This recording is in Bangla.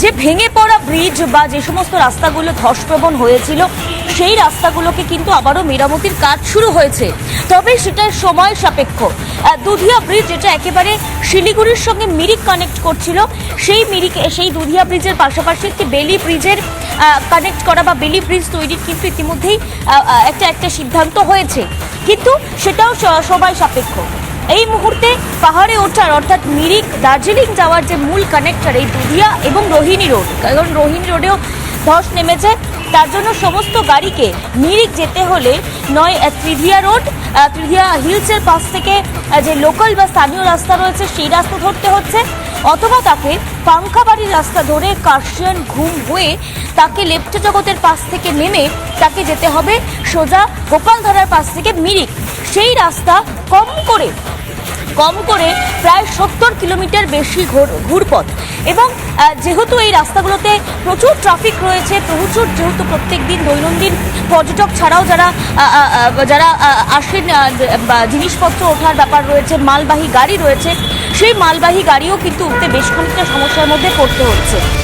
যে ভেঙে পড়া ব্রিজ বা যে সমস্ত রাস্তাগুলো ধসপ্রবণ হয়েছিল, সেই রাস্তাগুলোকে কিন্তু আবারও মেরামতির কাজ শুরু হয়েছে। তবে সেটা সময় সাপেক্ষ। দুধিয়া ব্রিজ যেটা একেবারে শিলিগুড়ির সঙ্গে মিরিক কানেক্ট করছিল, সেই মিরিক, সেই দুধিয়া ব্রিজের পাশাপাশি একটি বেলি ব্রিজের কানেক্ট করা বা বেলি ব্রিজ তৈরির কিন্তু ইতিমধ্যেই একটা একটা সিদ্ধান্ত হয়েছে। কিন্তু সেটাও সময় সাপেক্ষ। এই মুহূর্তে পাহাড়ে ওঠার অর্থাৎ মিরিক, দার্জিলিং যাওয়ার যে মূল কানেক্টর এই দুধিয়া এবং রোহিণী রোড কারণ রোহিণী রোডেও ধস নেমেছে, তার জন্য সমস্ত গাড়িকে মিরিক যেতে হলে নয় ত্রিধিয়া রোড ত্রিধিয়া হিলসের পাশ থেকে যে লোকাল বা স্থানীয় রাস্তা রয়েছে সেই রাস্তা ধরতে হচ্ছে, অথবা তাকে পাংখাবাড়ির রাস্তা ধরে কার্শিয়ান ঘুম হয়ে তাকে লেপ্ট জগতের পাশ থেকে নেমে তাকে যেতে হবে সোজা গোপালধারার পাশ থেকে মিরিক। সেই রাস্তা কম করে কম করে প্রায় সত্তর কিলোমিটার বেশি ঘোর- ঘুরপথ। এবং যেহেতু এই রাস্তাগুলোতে প্রচুর ট্রাফিক রয়েছে, প্রচুর যেহেতু প্রত্যেক দিন দৈনন্দিন পর্যটক ছাড়াও যারা যারা আসেন জিনিসপত্র ওঠার ব্যাপার রয়েছে, মালবাহী গাড়ি রয়েছে, সেই মালবাহী গাড়িও কিন্তু উঠতে বেশ খানিকটা সমস্যার মধ্যে পড়তে হচ্ছে।